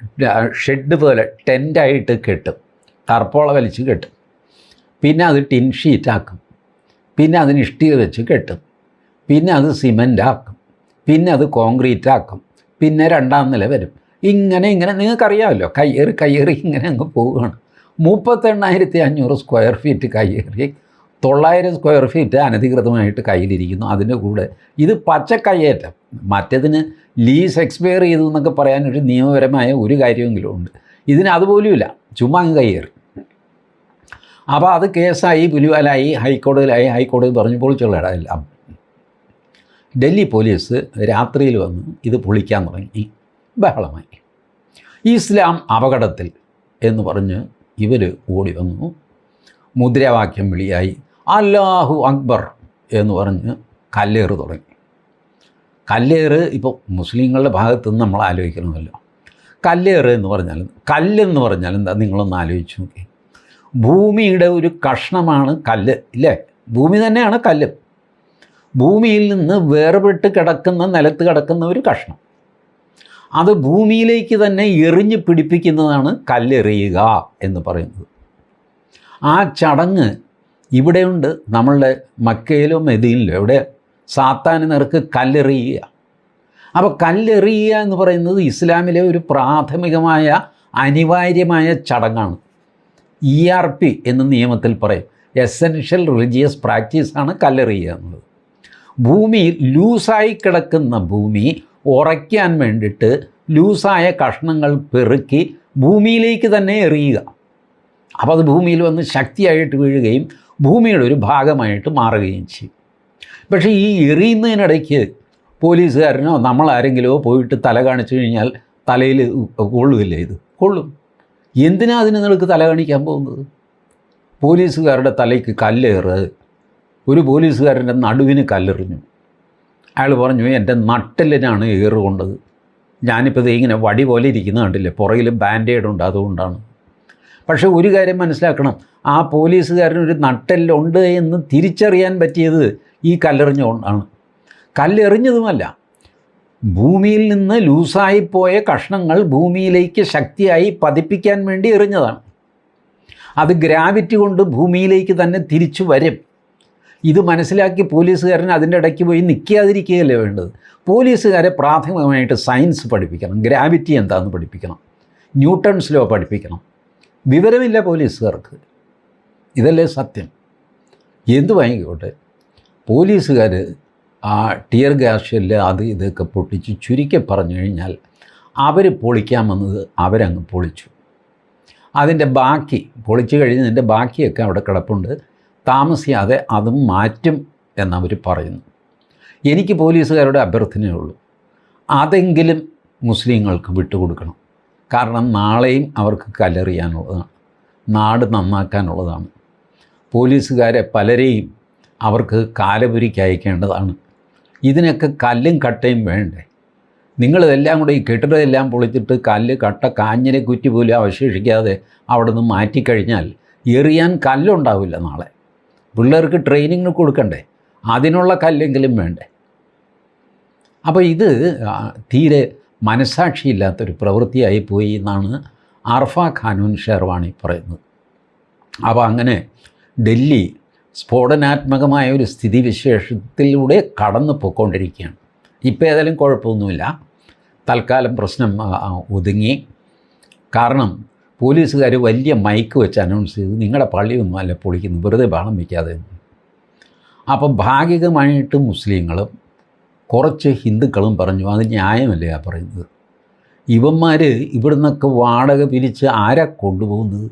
ഷെഡ് പോലെ ടെന്റായിട്ട് കെട്ടും. തർപ്പോള വലിച്ച് കെട്ടും. പിന്നെ അത് ടിൻ ഷീറ്റ് ആക്കും. പിന്നെ അതിന് ഇഷ്ടിക വെച്ച് കെട്ടും. പിന്നെ അത് സിമന്റ് ആക്കും. പിന്നെ അത് കോൺക്രീറ്റ് ആക്കും. പിന്നെ രണ്ടാം നില വരും. ഇങ്ങനെ ഇങ്ങനെ നിങ്ങൾക്കറിയാമല്ലോ കയ്യേറി കയ്യേറി ഇങ്ങനെ അങ്ങ് പോവുകയാണ്. മുപ്പത്തെണ്ണായിരത്തി അഞ്ഞൂറ് സ്ക്വയർ ഫീറ്റ് കയ്യേറി തൊള്ളായിരം സ്ക്വയർ ഫീറ്റ് അനധികൃതമായിട്ട് കയ്യിലിരിക്കുന്നു അതിന്റെ കൂടെ. ഇത് പച്ച കയ്യേറ്റം മറ്റേതിന് ലീസ് എക്സ്പയർ ചെയ്തു എന്നൊക്കെ പറയാനൊരു നിയമപരമായ ഒരു കാര്യമെങ്കിലും ഉണ്ട്. ഇതിന് അതുപോലുമില്ല ചുമ്മാ അങ്ങ് കയ്യേറി. അപ്പോൾ അത് കേസായി പുലിവാലായി ഹൈക്കോടതിയിലായി ഹൈക്കോടതി പറഞ്ഞു പൊളിച്ചുള്ള എല്ലാം. ഡൽഹി പോലീസ് രാത്രിയിൽ വന്ന് ഇത് പൊളിക്കാൻ തുടങ്ങി ബഹളമായി. ഇസ്ലാം അപകടത്തിൽ എന്ന് പറഞ്ഞ് ഇവർ ഓടി വന്നു. മുദ്രാവാക്യം വിളിയായി അല്ലാഹു അക്ബർ എന്ന് പറഞ്ഞ് കല്ലേറ് തുടങ്ങി. കല്ലേറ് ഇപ്പോൾ മുസ്ലിങ്ങളുടെ ഭാഗത്ത് നിന്ന് നമ്മൾ ആലോചിക്കണമല്ലോ. കല്ലേറ് എന്ന് പറഞ്ഞാൽ കല്ലെന്ന് പറഞ്ഞാൽ എന്താ? നിങ്ങളൊന്ന് ആലോചിച്ച് നോക്കി. ഭൂമിയുടെ ഒരു കഷ്ണമാണ് കല്ല് ഇല്ലേ? ഭൂമി തന്നെയാണ് കല്ല്. ഭൂമിയിൽ നിന്ന് വേർപെട്ട് കിടക്കുന്ന നിലത്ത് കിടക്കുന്ന ഒരു കഷ്ണം. അത് ഭൂമിയിലേക്ക് തന്നെ എറിഞ്ഞ് പിടിപ്പിക്കുന്നതാണ് കല്ലെറിയുക എന്ന് പറയുന്നത്. ആ ചടങ്ങ് ഇവിടെയുണ്ട്. നമ്മളുടെ മക്കയിലോ മെദീനിലോ എവിടെ സാത്താന് നിറക്ക് കല്ലെറിയുക. അപ്പോൾ കല്ലെറിയുക എന്ന് പറയുന്നത് ഇസ്ലാമിലെ ഒരു പ്രാഥമികമായ അനിവാര്യമായ ചടങ്ങാണ്. ഇ ആർ പി എന്ന നിയമത്തിൽ പറയും. എസെൻഷ്യൽ റിലീജിയസ് പ്രാക്ടീസാണ് കല്ലെറിയുക എന്നുള്ളത്. ഭൂമിയിൽ ലൂസായി കിടക്കുന്ന ഭൂമി ഉറയ്ക്കാൻ വേണ്ടിയിട്ട് ലൂസായ കഷ്ണങ്ങൾ പെറുക്കി ഭൂമിയിലേക്ക് തന്നെ എറിയുക. അപ്പോൾ അത് ഭൂമിയിൽ വന്ന് ശക്തിയായിട്ട് വീഴുകയും ഭൂമിയുടെ ഒരു ഭാഗമായിട്ട് മാറുകയും ചെയ്യും. പക്ഷേ ഈ എറിയുന്നതിനിടയ്ക്ക് പോലീസുകാരനോ നമ്മളാരെങ്കിലോ പോയിട്ട് തല കാണിച്ചു കഴിഞ്ഞാൽ തലയിൽ കൊള്ളുകയില്ലേ ഇത്? കൊള്ളും. എന്തിനാ അതിന് നിങ്ങൾക്ക് തല കാണിക്കാൻ പോകുന്നത്? പോലീസുകാരുടെ തലയ്ക്ക് കല്ലേറ് ഒരു പോലീസുകാരന്റെ നടുവിന് കല്ലെറിഞ്ഞു. അയാൾ പറഞ്ഞു എന്റെ നട്ടലിനാണ് ഏറ് കൊണ്ടത്. ഞാനിപ്പോൾ ഇത് ഇങ്ങനെ വടി പോലെ ഇരിക്കുന്ന കണ്ടില്ലേ പുറകിൽ ബാൻഡേഡ് ഉണ്ട് അതുകൊണ്ടാണ്. പക്ഷേ ഒരു കാര്യം മനസ്സിലാക്കണം ആ പോലീസുകാരനൊരു നട്ടെല്ലുണ്ട് എന്ന് തിരിച്ചറിയാൻ പറ്റിയത് ഈ കല്ലെറിഞ്ഞുകൊണ്ടാണ്. കല്ലെറിഞ്ഞതുമല്ല ഭൂമിയിൽ നിന്ന് ലൂസായിപ്പോയ കഷ്ണങ്ങൾ ഭൂമിയിലേക്ക് ശക്തിയായി പതിപ്പിക്കാൻ വേണ്ടി എറിഞ്ഞതാണ്. അത് ഗ്രാവിറ്റി കൊണ്ട് ഭൂമിയിലേക്ക് തന്നെ തിരിച്ചു വരും. ഇത് മനസ്സിലാക്കി പോലീസുകാരൻ അതിന്റെ ഇടയ്ക്ക് പോയി നിൽക്കാതിരിക്കുകയല്ലേ വേണ്ടത്? പോലീസുകാരെ പ്രാഥമികമായിട്ട് സയൻസ് പഠിപ്പിക്കണം ഗ്രാവിറ്റി എന്താണെന്ന് പഠിപ്പിക്കണം ന്യൂട്ടൺസ് ലോ പഠിപ്പിക്കണം. വിവരമില്ല പോലീസുകാർക്ക്. ഇതല്ലേ സത്യം. എന്തു വാങ്ങിക്കോട്ടെ? പോലീസുകാർ ആ ടിയർ ഗ്യാസ് ഷെല്ല് അത് ഇതൊക്കെ പൊട്ടിച്ച് ചുരുക്കി പറഞ്ഞു കഴിഞ്ഞാൽ അവർ പൊളിക്കാൻ വന്നത് അവരങ്ങ് പൊളിച്ചു. അതിന്റെ ബാക്കി പൊളിച്ചു കഴിഞ്ഞതിന്റെ ബാക്കിയൊക്കെ അവിടെ കിടപ്പുണ്ട്. താമസിയാതെ അതും മാറ്റും എന്നവർ പറയുന്നു. എനിക്ക് പോലീസുകാരുടെ അഭ്യർത്ഥനയുള്ളൂ അതെങ്കിലും മുസ്ലിങ്ങൾക്ക് വിട്ടുകൊടുക്കണം. കാരണം നാളെയും അവർക്ക് കല്ലെറിയാനുള്ളതാണ്. നാട് നന്നാക്കാനുള്ളതാണ്. പോലീസുകാരെ പലരെയും അവർക്ക് കാലപുരിക്ക് അയക്കേണ്ടതാണ്. ഇതിനൊക്കെ കല്ലും കട്ടയും വേണ്ടേ? നിങ്ങളിതെല്ലാം കൂടെ ഈ കെട്ടിടമെല്ലാം പൊളിച്ചിട്ട് കല്ല് കട്ട കാഞ്ഞിനെ കുറ്റി പോലും അവശേഷിക്കാതെ അവിടെ നിന്ന് മാറ്റിക്കഴിഞ്ഞാൽ എറിയാൻ കല്ലുണ്ടാവില്ല നാളെ. പിള്ളേർക്ക് ട്രെയിനിങ്ങിന് കൊടുക്കണ്ടേ? അതിനുള്ള കല്ലെങ്കിലും വേണ്ടേ? അപ്പോൾ ഇത് തീരെ മനസാക്ഷിയില്ലാത്തൊരു പ്രവൃത്തിയായി പോയി എന്നാണ് അർഫ ഖാനൂൻ ഷെർവാണി പറയുന്നത്. അപ്പോൾ അങ്ങനെ ഡൽഹി സ്ഫോടനാത്മകമായ ഒരു സ്ഥിതിവിശേഷത്തിലൂടെ കടന്നു പോയിക്കൊണ്ടിരിക്കുകയാണ്. ഇപ്പോൾ ഏതായാലും കുഴപ്പമൊന്നുമില്ല. തൽക്കാലം പ്രശ്നം ഒതുങ്ങി. കാരണം പോലീസുകാർ വലിയ മൈക്ക് വെച്ച് അനൗൺസ് ചെയ്ത് നിങ്ങളുടെ പള്ളിയൊന്നും അല്ല പൊളിക്കുന്നു വെറുതെ ബാളം വയ്ക്കാതെ അപ്പം ഭാഗികമായിട്ട് മുസ്ലിങ്ങളും കുറച്ച് ഹിന്ദുക്കളും പറഞ്ഞു അത് ന്യായമല്ലേ ആ പറയുന്നത്? ഇവന്മാർ ഇവിടുന്നൊക്കെ വാടക പിരിച്ച് ആരാ കൊണ്ടുപോകുന്നത്?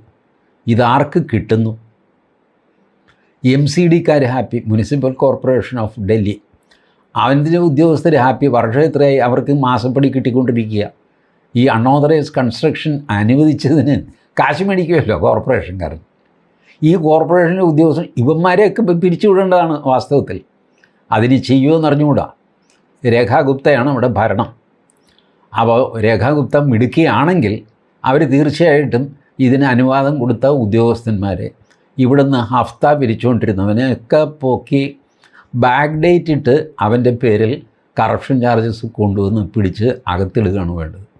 ഇതാർക്ക് കിട്ടുന്നു? M C ഡിക്കാർ happy municipal corporation of Delhi അവന്റെ ഉദ്യോഗസ്ഥർ ഹാപ്പി വർഷം എത്രയായി? അവർക്ക് മാസപ്പടി കിട്ടിക്കൊണ്ടിരിക്കുക. ഈ അൺഓതറൈസ് കൺസ്ട്രക്ഷൻ അനുവദിച്ചതിന് കാശ് മേടിക്കുമല്ലോ കോർപ്പറേഷൻകാരൻ ഈ കോർപ്പറേഷന്റെ ഉദ്യോഗസ്ഥൻ ഇവന്മാരെയൊക്കെ പിരിച്ചുവിടേണ്ടതാണ് വാസ്തവത്തിൽ. അതിന് ചെയ്യുമെന്ന് അറിഞ്ഞുകൂടാ. രേഖാഗുപ്തയാണ് അവിടെ ഭരണം. അപ്പോൾ രേഖാഗുപ്ത മിടുക്കുകയാണെങ്കിൽ അവർ തീർച്ചയായിട്ടും ഇതിന് അനുവാദം കൊടുത്ത ഉദ്യോഗസ്ഥന്മാരെ ഇവിടുന്ന് ഹഫ്ത പിരിച്ചുകൊണ്ടിരുന്നവനെ ഒക്കെ പോക്കി ബാക്ക് ഡേറ്റ് ഇട്ട് അവന്റെ പേരിൽ കറപ്ഷൻ ചാർജസ് കൊണ്ടുവന്ന് പിടിച്ച് അകത്തിടുകയാണ് വേണ്ടത്.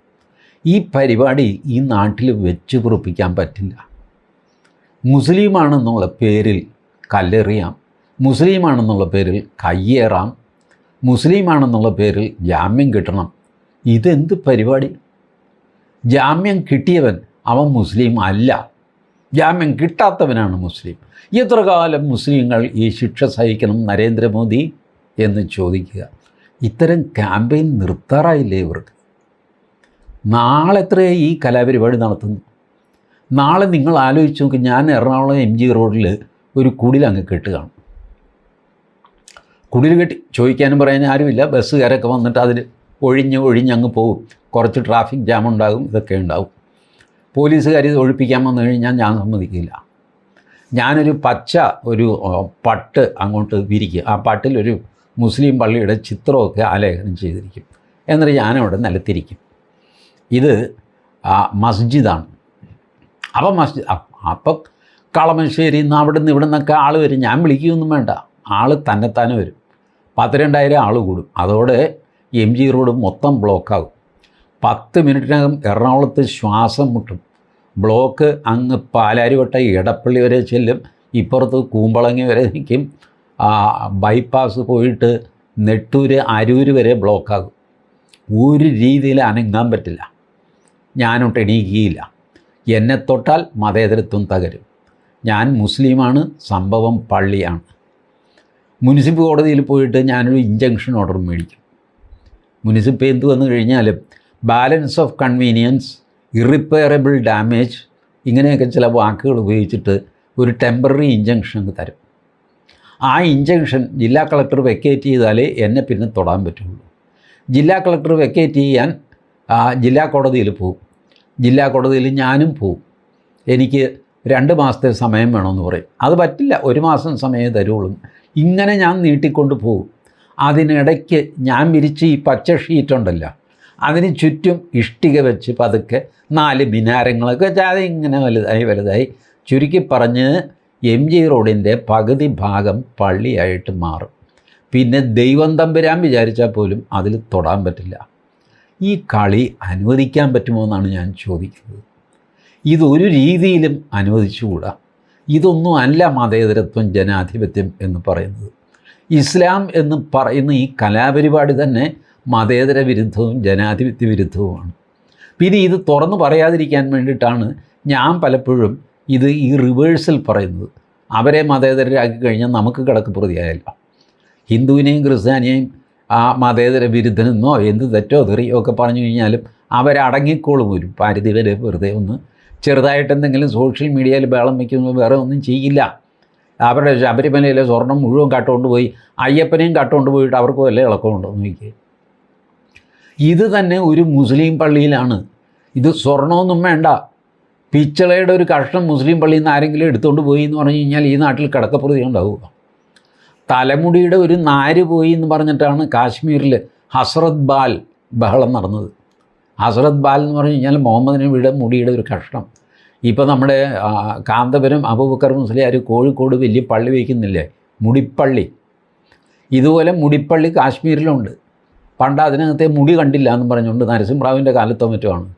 ഈ പരിപാടി ഈ നാട്ടിൽ വെച്ച് പുറപ്പിക്കാൻ പറ്റില്ല. മുസ്ലിമാണെന്നുള്ള പേരിൽ കല്ലെറിയാം മുസ്ലിമാണെന്നുള്ള പേരിൽ കയ്യേറാം മുസ്ലിമാണെന്നുള്ള പേരിൽ ജാമ്യം കിട്ടണം. ഇതെന്ത് പരിപാടി? ജാമ്യം കിട്ടിയവൻ അവൻ മുസ്ലിം അല്ല. ജാമ്യം കിട്ടാത്തവനാണ് മുസ്ലിം. എത്ര കാലം മുസ്ലിങ്ങൾ ഈ ശിക്ഷ സഹിക്കണം നരേന്ദ്രമോദി എന്ന് ചോദിക്കുക. ഇത്തരം ക്യാമ്പയിൻ നിർത്താറായില്ലേ ഇവർക്ക്? നാളെ എത്രയായി ഈ കലാപരിപാടി നടത്തുന്നു നാളെ നിങ്ങൾ ആലോചിച്ച് നോക്കി ഞാൻ എറണാകുളം എം ജി റോഡിൽ ഒരു കുടിൽ അങ്ങ് കാണും. കുടിൽ കെട്ടി ചോദിക്കാനും പറയാനും ആരുമില്ല. ബസ്സുകാരൊക്കെ വന്നിട്ട് അതിൽ ഒഴിഞ്ഞ് ഒഴിഞ്ഞ് അങ്ങ് പോകും കുറച്ച് ട്രാഫിക് ജാം ഉണ്ടാകും ഇതൊക്കെ ഉണ്ടാവും പോലീസുകാർ ഇത് ഒഴിപ്പിക്കാൻ വന്നു കഴിഞ്ഞാൽ ഞാൻ സമ്മതിക്കില്ല. ഞാനൊരു പച്ച ഒരു പട്ട് അങ്ങോട്ട് വിരിക്കും ആ പട്ടിലൊരു മുസ്ലിം പള്ളിയുടെ ചിത്രമൊക്കെ ആലേഖനം ചെയ്തിരിക്കും. എന്നിട്ട് ഞാനവിടെ നിലത്തിരിക്കും. ഇത് മസ്ജിദാണ്. അപ്പം മസ്ജിദ് അപ്പം കളമശ്ശേരി നിന്ന് അവിടെ നിന്ന് ഇവിടെ നിന്നൊക്കെ ആൾ വരും. ഞാൻ വിളിക്കുകയൊന്നും വേണ്ട. ആൾ തന്നെത്താനെ വരും. പത്തിരണ്ടായിരം ആൾ കൂടും. അതോടെ എം ജി റോഡ് മൊത്തം ബ്ലോക്കാകും. പത്ത് മിനിറ്റിനകം എറണാകുളത്ത് ശ്വാസം മുട്ടും. ബ്ലോക്ക് അങ്ങ് പാലാരിവട്ട ഇടപ്പള്ളി വരെ ചെല്ലും. ഇപ്പുറത്ത് കൂമ്പളങ്ങി വരെ നിൽക്കും. ബൈപ്പാസ് പോയിട്ട് നെട്ടൂർ അരൂർ വരെ ബ്ലോക്കാകും. ഒരു രീതിയിൽ അനങ്ങാൻ പറ്റില്ല. ഞാനൊട്ട് എണീക്കുകയില്ല. എന്നെ തൊട്ടാൽ മതേതരത്വം തകരും. ഞാൻ മുസ്ലിമാണ് സംഭവം പള്ളിയാണ്. മുനിസിപ്പ് കോടതിയിൽ പോയിട്ട് ഞാനൊരു ഇഞ്ചക്ഷൻ ഓർഡർ മേടിക്കും. മുനിസിപ്പ് എന്ത് വന്നു കഴിഞ്ഞാലും balance of convenience irreparable damage ഇങ്ങനെയൊക്കെ ചില വാക്കുകൾ ഉപയോഗിച്ചിട്ട് ഒരു ടെമ്പററി ഇഞ്ചക്ഷൻ അങ്ങ് തരും. ആ ഇഞ്ചക്ഷൻ ജില്ലാ കളക്ടർ വെക്കേറ്റ് ചെയ്താലേ എന്നെ പിന്നെ തൊടാൻ പറ്റുള്ളൂ. ജില്ലാ കളക്ടർ വെക്കേറ്റ് ചെയ്യാൻ ജില്ലാ കോടതിയിൽ പോകും. ജില്ലാ കോടതിയിൽ ഞാനും പോവും. എനിക്ക് രണ്ട് മാസത്തെ സമയം വേണമെന്ന് പറയും. അത് പറ്റില്ല. ഒരു മാസം സമയം തരുള്ളൂ ഇങ്ങനെ ഞാൻ നീട്ടിക്കൊണ്ട് പോകും അതിനിടയ്ക്ക് ഞാൻ വിരിച്ച് ഈ പച്ച ഷീറ്റുണ്ടല്ലോ. അതിന് ചുറ്റും ഇഷ്ടിക വെച്ച് പതുക്കെ നാല് മിനാരങ്ങളൊക്കെ വെച്ച് ഇങ്ങനെ വലുതായി വലുതായി ചുരുക്കി പറഞ്ഞ് എം ജി റോഡിന്റെ പകുതി ഭാഗം പള്ളിയായിട്ട് മാറും. പിന്നെ ദൈവം തമ്പുരാൻ വിചാരിച്ചാൽ പോലും അതിൽ തൊടാൻ പറ്റില്ല. ഈ കളി അനുവദിക്കാൻ പറ്റുമോ എന്നാണ് ഞാൻ ചോദിക്കുന്നത്. ഇതൊരു രീതിയിലും അനുവദിച്ചുകൂടാ. ഇതൊന്നും അല്ല മതേതരത്വം ജനാധിപത്യം എന്ന് പറയുന്നത്. ഇസ്ലാം എന്ന് പറയുന്ന ഈ കലാപരിപാടി തന്നെ മതേതര വിരുദ്ധവും ജനാധിപത്യ വിരുദ്ധവുമാണ്. പിന്നെ ഇത് തുറന്നു പറയാതിരിക്കാൻ വേണ്ടിയിട്ടാണ് ഞാൻ പലപ്പോഴും ഇത് ഈ റിവേഴ്സിൽ പറയുന്നത്. അവരെ മതേതരരാക്കി കഴിഞ്ഞാൽ നമുക്ക് കിടക്ക് പ്രതിയായല്ല. ഹിന്ദുവിനെയും ക്രിസ്ത്യാനിയെയും ആ മതേതര വിരുദ്ധനെന്നോ എന്ത് തെറ്റോ തെറിയോ ഒക്കെ പറഞ്ഞു കഴിഞ്ഞാലും അവരടങ്ങിക്കോളും ഒരു പരിധി വരെ വെറുതെ ഒന്ന് ചെറുതായിട്ട് എന്തെങ്കിലും സോഷ്യൽ മീഡിയയിൽ ബേളം വയ്ക്കുമ്പോൾ വേറെ ഒന്നും ചെയ്യില്ല. അവരുടെ ശബരിമലയിലെ സ്വർണം മുഴുവൻ കട്ടുകൊണ്ട് പോയി അയ്യപ്പനെയും കട്ടുകൊണ്ട് പോയിട്ട് അവർക്ക് വല്ല ഇളക്കമുണ്ടോ ചോദിക്കുക ഇത് തന്നെ ഒരു മുസ്ലിം പള്ളിയിലാണ്. ഇത് സ്വർണമൊന്നും വേണ്ട. പിച്ചളയുടെ ഒരു കഷ്ണം മുസ്ലിം പള്ളിയിൽ നിന്ന് ആരെങ്കിലും എടുത്തുകൊണ്ട് പോയി എന്ന് പറഞ്ഞു കഴിഞ്ഞാൽ ഈ നാട്ടിൽ കിടക്കപ്രതി ഉണ്ടാവുക. തലമുടിയുടെ ഒരു നാര് പോയി എന്ന് പറഞ്ഞിട്ടാണ് കാശ്മീരിൽ ഹസ്രത് ബാൽ ബഹളം നടന്നത്. ഹസ്രത് ബാൽ എന്ന് പറഞ്ഞു കഴിഞ്ഞാൽ മുഹമ്മദ് നബിയുടെ മുടിയുടെ ഒരു കഷ്ണം. ഇപ്പോൾ നമ്മുടെ കാന്തപുരം അബൂബക്കർ മുസ്ലിയാർ കോഴിക്കോട് വലിയ പള്ളി വയ്ക്കുന്നില്ലേ? മുടിപ്പള്ളി. ഇതുപോലെ മുടിപ്പള്ളി കാശ്മീരിലുണ്ട്. പണ്ട് അതിനകത്തെ മുടി കണ്ടില്ല എന്ന് പറഞ്ഞുകൊണ്ട് നരസിംഹറാവിന്റെ കാലത്തോ മറ്റുമാണ്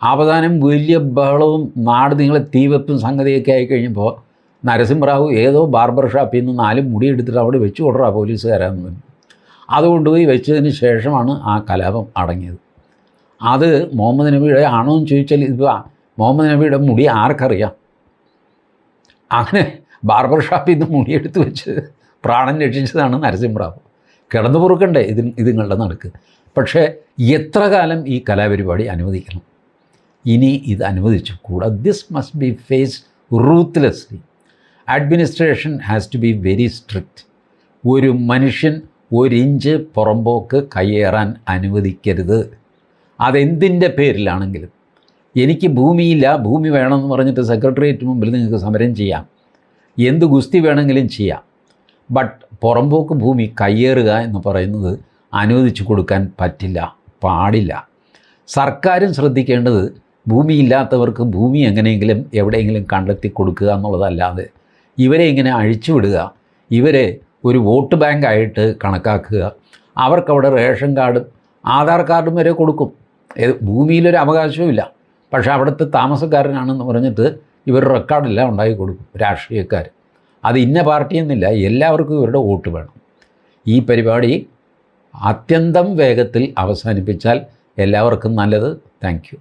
അവസാനം വലിയ ബഹളവും നാട് നിങ്ങളെ തീവെപ്പും സംഗതിയൊക്കെ ആയി കഴിഞ്ഞപ്പോൾ നരസിംഹറാവു ഏതോ ബാർബർ ഷാപ്പിൽ നിന്ന് നാല് മുടി എടുത്തിട്ട് അവിടെ വെച്ച് കൊടുറാ പോലീസുകാരാന്ന്. പറഞ്ഞു അത് കൊണ്ടുപോയി വെച്ചതിന് ശേഷമാണ് ആ കലാപം അടങ്ങിയത്. അത് മുഹമ്മദ് നബിയുടെ ആണോ എന്ന് ചോദിച്ചാൽ ഇത് മുഹമ്മദ് നബിയുടെ മുടി ആർക്കറിയാം? അങ്ങനെ ബാർബർ ഷാപ്പിൽ നിന്ന് മുടി മുടിയെടുത്ത് വെച്ച് പ്രാണൻ രക്ഷിച്ചതാണ് നരസിംഹറാവു. കിടന്നു പൊറുക്കണ്ടേ ഇതിന് ഇതുങ്ങളുടെ നടക്ക്. പക്ഷേ എത്ര കാലം ഈ കലാപരിപാടി അനുവദിക്കണം? ഇനി ഇത് അനുവദിച്ചു കൂടാ. This must be face ruthlessly administration has to be very strict ഒരു മനുഷ്യൻ ഒരു ഇഞ്ച് പുറമ്പോക്ക് കയ്യേറാൻ അനുവദിക്കരുത്. അതെന്തിന്റെ പേരിലാണെങ്കിലും എനിക്ക് ഭൂമിയില്ല ഭൂമി വേണമെന്ന് പറഞ്ഞിട്ട് സെക്രട്ടേറിയറ്റ് മുമ്പിൽ നിങ്ങൾക്ക് സമരം ചെയ്യാം. എന്ത് ഗുസ്തി വേണമെങ്കിലും ചെയ്യാം. ബട്ട് പുറമ്പോക്ക് ഭൂമി കയ്യേറുക എന്ന് പറയുന്നത് അനുവദിച്ചു കൊടുക്കാൻ പറ്റില്ല പാടില്ല. സർക്കാരും ശ്രദ്ധിക്കേണ്ടത് ഭൂമിയില്ലാത്തവർക്ക് ഭൂമി എങ്ങനെയെങ്കിലും എവിടെയെങ്കിലും കണ്ടെത്തി കൊടുക്കുക എന്നുള്ളതല്ലാതെ ഇവരെ ഇങ്ങനെ അഴിച്ചുവിടുക ഇവരെ ഒരു വോട്ട് ബാങ്കായിട്ട് കണക്കാക്കുക അവർക്കവിടെ റേഷൻ കാർഡും ആധാർ കാർഡും വരെ കൊടുക്കും. ഭൂമിയിലൊരു അവകാശവുമില്ല പക്ഷേ അവിടുത്തെ താമസക്കാരനാണെന്ന് പറഞ്ഞിട്ട് ഇവർ റെക്കോർഡെല്ലാം ഉണ്ടാക്കി കൊടുക്കും രാഷ്ട്രീയക്കാർ അത് ഇന്ന പാർട്ടി എന്നില്ല എല്ലാവർക്കും ഇവരുടെ വോട്ട് വേണം. ഈ പരിപാടി അത്യന്തം വേഗത്തിൽ അവസാനിപ്പിച്ചാൽ എല്ലാവർക്കും നല്ലത്. താങ്ക്